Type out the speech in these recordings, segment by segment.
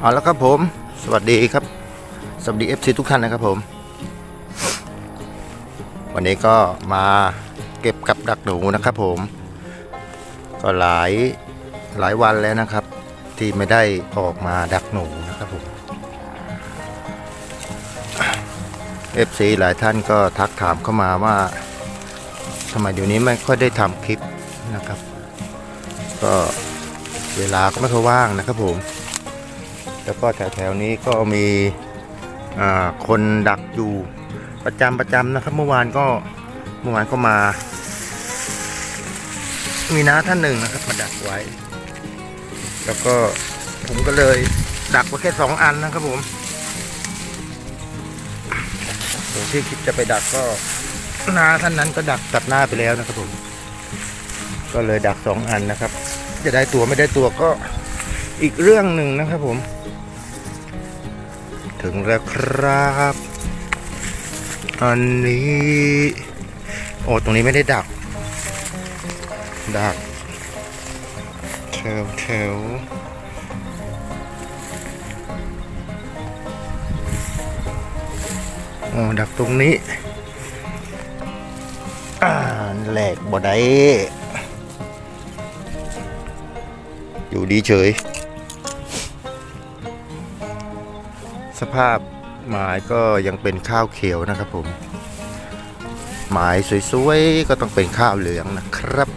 เอาแล้วครับผม สวัสดีครับ สวัสดี FC ทุกท่านนะครับผม วันนี้ก็มาเก็บกับดักหนูนะครับผม ก็หลายหลายวันแล้วนะครับ ที่ไม่ได้ออกมาดักหนูนะครับผม FC หลายท่านก็ทักถามเข้ามาว่าทำไมเดี๋ยวนี้ไม่ค่อยได้ทำคลิปนะครับ ก็เวลาก็ไม่ค่อยว่างนะครับผม แล้วก็แถวๆนี้ก็มีคนดักอยู่ประจำประจำนะครับ เมื่อวานก็เมื่อวานก็มา มีน้าท่านหนึ่งนะครับ มาดักไว้ แล้วก็ผมก็เลยดักไว้แค่สองอันนะครับผมส่วนที่คิดจะไปดักก็น้าท่านนั้นก็ดักตัดหน้าไปแล้วนะครับผม ก็เลยดักสองอันนะครับ จะได้ตัวไม่ได้ตัวก็อีกเรื่องหนึ่งนะครับผม ถึงแล้วครับ อันนี้ โอ้ ตรงนี้ไม่ได้ดัก ดักแถวแถวโอ้ดักตรงนี้ อ่าแหลกบ่ได้อยู่ดีเฉย สภาพหมายก็ยังเป็นข้าวเขียวนะครับผม หมายสวยๆก็ต้องเป็นข้าวเหลืองนะครับ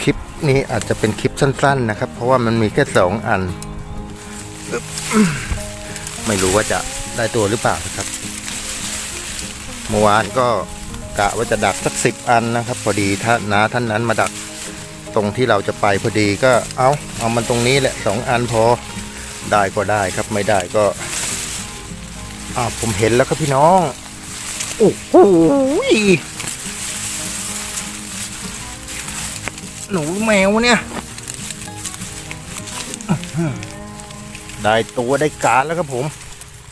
คลิปนี้อาจจะเป็นคลิปสั้น ๆ นะครับ เพราะว่ามันมีแค่สองอัน ไม่รู้ว่าจะได้ตัวหรือเปล่านะครับเมื่อวานก็กะว่าจะดักสักสิบอันนะครับ พอดีท่านน้าท่านนั้นมาดัก ตรงที่เราจะไปพอดีก็เอาเอามันตรงนี้แหละสองอันพอได้ก็ได้ครับไม่ได้ก็อ้าวผมเห็นแล้วครับพี่น้องโอ้โหหนูแมวเนี่ยได้ตัวได้การแล้วครับผม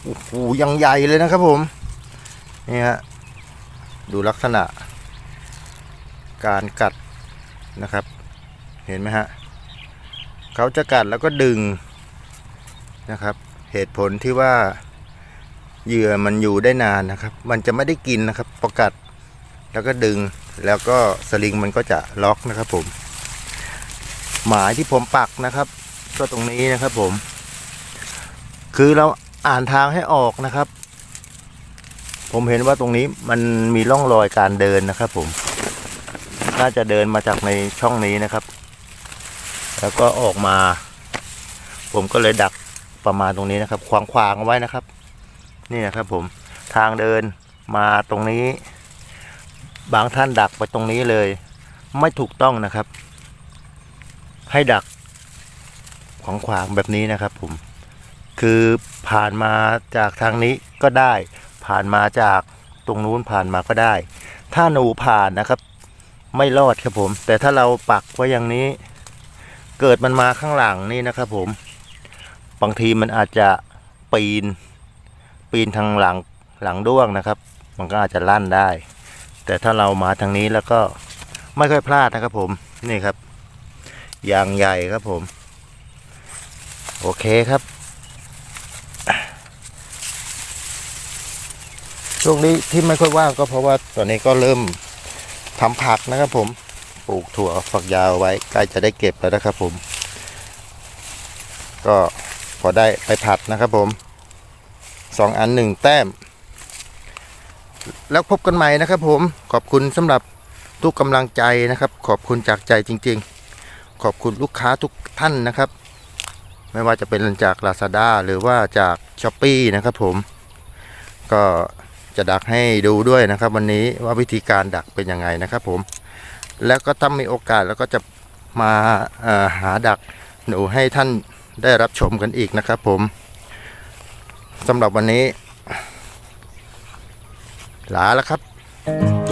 โอ้โหยังใหญ่เลยนะครับผมนี่ฮะดูลักษณะการกัดนะครับ เห็นไหมฮะเขาจะกัดแล้วก็ดึงนะครับ เหตุผลที่ว่าเหยื่อมันอยู่ได้นานนะครับ มันจะไม่ได้กินนะครับพอกัดแล้วก็ดึงแล้วก็สลิงมันก็จะล็อกนะครับผม หมายที่ผมปักนะครับ ก็ตรงนี้นะครับผม คือเราอ่านทางให้ออกนะครับ ผมเห็นว่าตรงนี้มันมีร่องรอยการเดินนะครับผม น่าจะเดินมาจากในช่องนี้นะครับ แล้วก็ออกมา ผมก็เลยดักประมาณตรงนี้นะครับ ขวางขวางเอาไว้นะครับ นี่นะครับผมทางเดินมาตรงนี้ บางท่านดักไปตรงนี้เลย ไม่ถูกต้องนะครับ ให้ดักขวางขวางแบบนี้นะครับ ผม คือผ่านมาจากทางนี้ก็ได้ ผ่านมาจากตรงนู้นผ่านมาก็ได้ ถ้าหนูผ่านนะครับ ไม่รอดครับผม แต่ถ้าเราปักไว้อย่างนี้ เกิดมันมาข้างหลังนี่นะครับผม บางทีมันอาจจะปีน ปีนทางหลังหลังด้วงนะครับ มันก็อาจจะลั่นได้ แต่ถ้าเรามาทางนี้แล้วก็ไม่ค่อยพลาดนะครับผม นี่ครับ ยางใหญ่ครับผม โอเคครับ ช่วงนี้ที่ไม่ค่อยว่างก็เพราะว่าตอนนี้ก็เริ่มทำผักนะครับผม ปลูกถั่วฝักยาวไว้ใกล้จะได้เก็บแล้วนะครับผม ก็พอได้ไปผัดนะครับผมสองอันหนึ่งแต้ม แล้วพบกันใหม่นะครับผมขอบคุณสำหรับทุกกำลังใจนะครับ ขอบคุณจากใจจริง ๆ ขอบคุณลูกค้าทุกท่านนะครับ ไม่ว่าจะเป็นจาก Lazada หรือว่าจาก s h อ p e e นะครับผม ก็จะดักให้ดูด้วยนะครับ วันนี้ว่าวิธีการดักเป็นยังไงนะครับผม แล้วก็ถ้ามีโอกาสแล้วก็จะมาหาดักหนูให้ท่านได้รับชมกันอีกนะครับผมสำหรับวันนี้ ลาแล้วครับ